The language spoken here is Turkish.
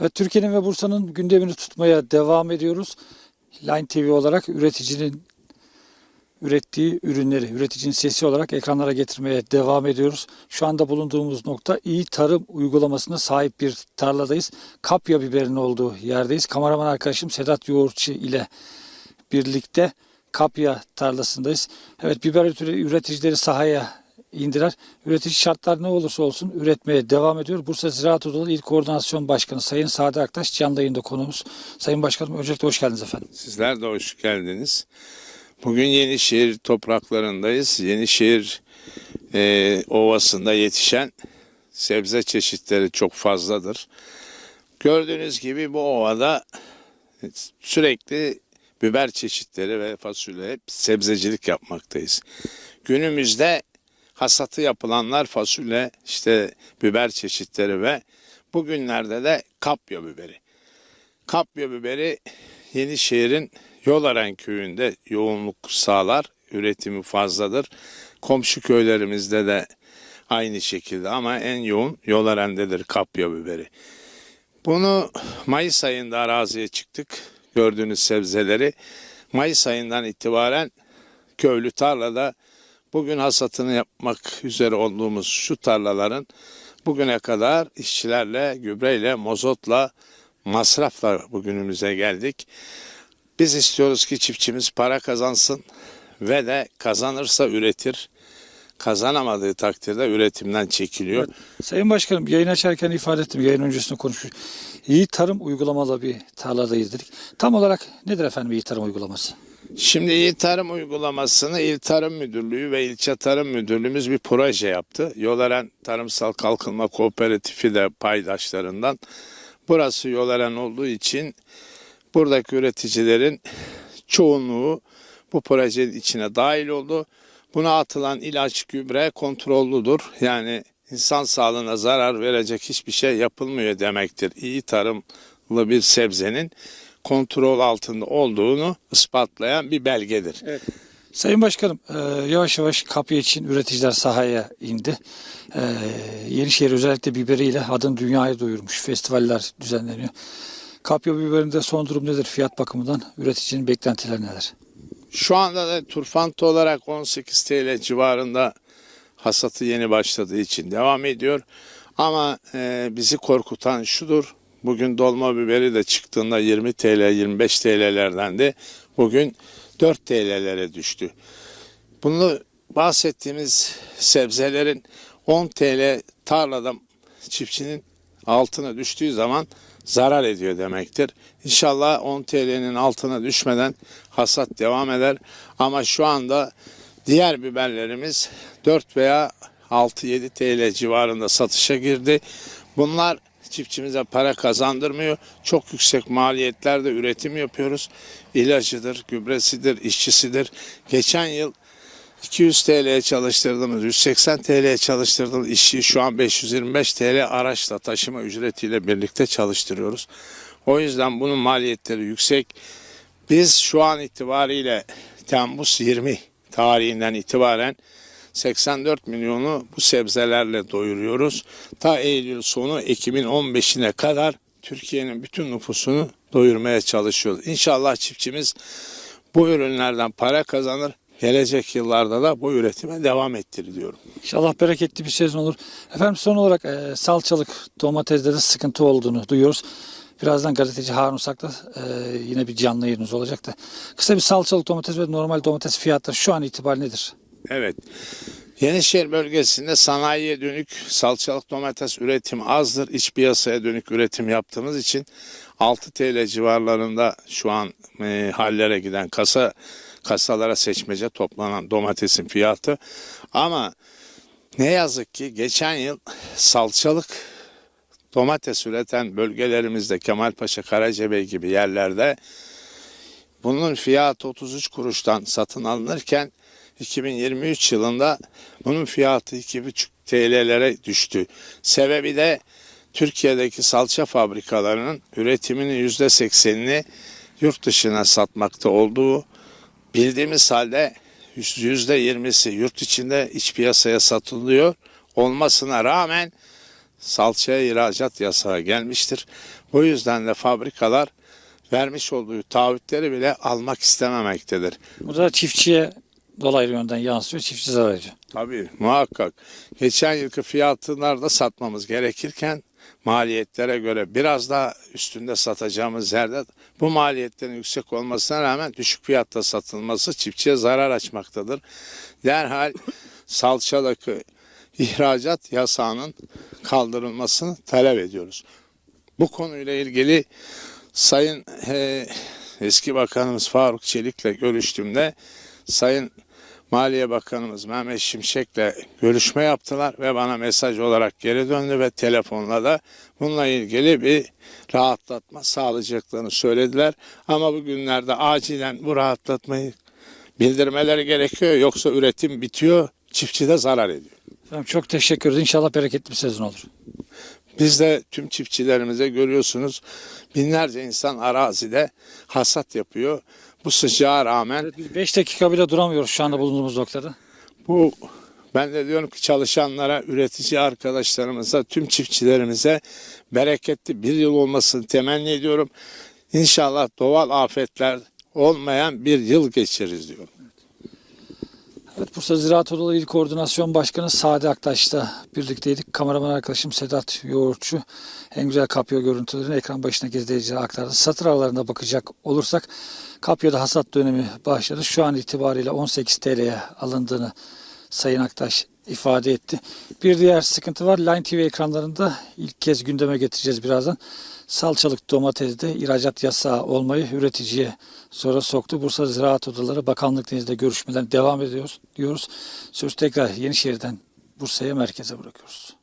Evet Türkiye'nin ve Bursa'nın gündemini tutmaya devam ediyoruz. Line TV olarak üreticinin ürettiği ürünleri, üreticinin sesi olarak ekranlara getirmeye devam ediyoruz. Şu anda bulunduğumuz nokta iyi tarım uygulamasına sahip bir tarladayız. Kapya biberin olduğu yerdeyiz. Kameraman arkadaşım Sedat Yoğurtçu ile birlikte Kapya tarlasındayız. Evet biber üre- üreticileri sahaya indiler. Üretici şartlar ne olursa olsun üretmeye devam ediyor. Bursa Ziraat Odası İl Koordinasyon Başkanı Sayın Sadi Aktaş canlı yayında konuğumuz. Sayın Başkanım öncelikle hoş geldiniz efendim. Sizler de hoş geldiniz. Bugün Yenişehir topraklarındayız. Yenişehir e, ovasında yetişen sebze çeşitleri çok fazladır. Gördüğünüz gibi bu ovada sürekli biber çeşitleri ve fasulye hep sebzecilik yapmaktayız. Günümüzde hasatı yapılanlar fasulye, işte biber çeşitleri ve bugünlerde de kapya biberi. Kapya biberi Yenişehir'in Yolaran köyünde yoğunluk sağlar. Üretimi fazladır. Komşu köylerimizde de aynı şekilde ama en yoğun Yolaren'dedir kapya biberi. Bunu Mayıs ayında araziye çıktık. Gördüğünüz sebzeleri. Mayıs ayından itibaren köylü tarlada bugün hasatını yapmak üzere olduğumuz şu tarlaların bugüne kadar işçilerle, gübreyle, mozotla, masrafla bugünümüze geldik. Biz istiyoruz ki çiftçimiz para kazansın ve de kazanırsa üretir. Kazanamadığı takdirde üretimden çekiliyor. Sayın Başkanım yayın açarken ifade ettim. Yayın öncesinde konuşmuş. İyi tarım uygulamalı bir tarladayız dedik. Tam olarak nedir efendim iyi tarım uygulaması? Şimdi İl Tarım uygulamasını İl Tarım Müdürlüğü ve İlçe Tarım Müdürlüğümüz bir proje yaptı. Yolaren Tarımsal Kalkınma Kooperatifi de paydaşlarından. Burası Yolaren olduğu için buradaki üreticilerin çoğunluğu bu projenin içine dahil oldu. Buna atılan ilaç, gübre kontrollüdür. Yani insan sağlığına zarar verecek hiçbir şey yapılmıyor demektir. İyi tarımlı bir sebzenin kontrol altında olduğunu ispatlayan bir belgedir. Sayın Başkanım e, yavaş yavaş kapya için üreticiler sahaya indi. E, Yenişehir özellikle biberiyle adını dünyaya duyurmuş. Festivaller düzenleniyor. Kapya biberinde son durum nedir fiyat bakımından? Üreticinin beklentileri neler? Şu anda da turfant olarak 18 TL civarında hasatı yeni başladığı için devam ediyor. Ama e, bizi korkutan şudur. Bugün dolma biberi de çıktığında 20 TL 25 TL'lerdendi. Bugün 4 TL'lere düştü. Bunu bahsettiğimiz sebzelerin 10 TL tarlada çiftçinin altına düştüğü zaman zarar ediyor demektir. İnşallah 10 TL'nin altına düşmeden hasat devam eder. Ama şu anda diğer biberlerimiz 4 veya 6-7 TL civarında satışa girdi. Bunlar çiftçimize para kazandırmıyor. Çok yüksek maliyetlerde üretim yapıyoruz. İlacıdır, gübresidir, işçisidir. Geçen yıl 200 TL'ye çalıştırdığımız, 180 TL'ye çalıştırdığımız işçiyi şu an 525 TL araçla taşıma ücretiyle birlikte çalıştırıyoruz. O yüzden bunun maliyetleri yüksek. Biz şu an itibariyle Temmuz 20 tarihinden itibaren 84 milyonu bu sebzelerle doyuruyoruz. Ta Eylül sonu Ekim'in 15'ine kadar Türkiye'nin bütün nüfusunu doyurmaya çalışıyoruz. İnşallah çiftçimiz bu ürünlerden para kazanır. Gelecek yıllarda da bu üretime devam ettir diyorum. İnşallah bereketli bir sezon olur. Efendim son olarak e, salçalık domatesde de sıkıntı olduğunu duyuyoruz. Birazdan gazeteci Harun Sak'la e, yine bir canlı yayınımız olacak da. Kısa bir salçalık domates ve normal domates fiyatları şu an itibariyle nedir? Evet. Yenişehir bölgesinde sanayiye dönük salçalık domates üretim azdır. İç piyasaya dönük üretim yaptığımız için 6 TL civarlarında şu an e, hallere giden kasa kasalara seçmece toplanan domatesin fiyatı. Ama ne yazık ki geçen yıl salçalık domates üreten bölgelerimizde Kemalpaşa, Karacabey gibi yerlerde bunun fiyatı 33 kuruştan satın alınırken 2023 yılında bunun fiyatı 2,5 TL'lere düştü. Sebebi de Türkiye'deki salça fabrikalarının üretiminin %80'ini yurt dışına satmakta olduğu bildiğimiz halde %20'si yurt içinde iç piyasaya satılıyor olmasına rağmen salçaya ihracat yasağı gelmiştir. Bu yüzden de fabrikalar vermiş olduğu taahhütleri bile almak istememektedir. Bu da çiftçiye dolaylı yönden yansıyor. Çiftçi zarar ediyor. Tabii muhakkak. Geçen yılki fiyatlarda satmamız gerekirken maliyetlere göre biraz daha üstünde satacağımız yerde bu maliyetlerin yüksek olmasına rağmen düşük fiyatta satılması çiftçiye zarar açmaktadır. Derhal salçadaki ihracat yasağının kaldırılmasını talep ediyoruz. Bu konuyla ilgili Sayın e, eski Bakanımız Faruk Çelik'le görüştüğümde Sayın Maliye Bakanımız Mehmet Şimşek'le görüşme yaptılar ve bana mesaj olarak geri döndü ve telefonla da bununla ilgili bir rahatlatma sağlayacaklarını söylediler. Ama bugünlerde acilen bu rahatlatmayı bildirmeleri gerekiyor yoksa üretim bitiyor, çiftçi de zarar ediyor. Efendim çok teşekkür ederiz. İnşallah bereketli bir sezon olur. Biz de tüm çiftçilerimize görüyorsunuz binlerce insan arazide hasat yapıyor. Bu sıcağa rağmen Biz 5 dakika bile duramıyoruz şu anda bulunduğumuz noktada. Bu ben de diyorum ki çalışanlara, üretici arkadaşlarımıza, tüm çiftçilerimize bereketli bir yıl olmasını temenni ediyorum. İnşallah doğal afetler olmayan bir yıl geçiririz diyorum. Evet Bursa Ziraat Odaları İl Koordinasyon Başkanı Sadi Aktaş'la birlikteydik. Kameraman arkadaşım Sedat Yoğurtçu en güzel kapyo görüntülerini ekran başındaki izleyicilere aktardı. Satır aralarına bakacak olursak kapyoda hasat dönemi başladı. Şu an itibariyle 18 TL'ye alındığını Sayın Aktaş ifade etti. Bir diğer sıkıntı var. Line TV ekranlarında ilk kez gündeme getireceğiz birazdan. Salçalık domatesde ihracat yasağı olmayı üreticiye sonra soktu. Bursa Ziraat Odaları Bakanlık nezdinde görüşmeler devam ediyor diyoruz. Söz tekrar Yenişehir'den Bursa'ya merkeze bırakıyoruz.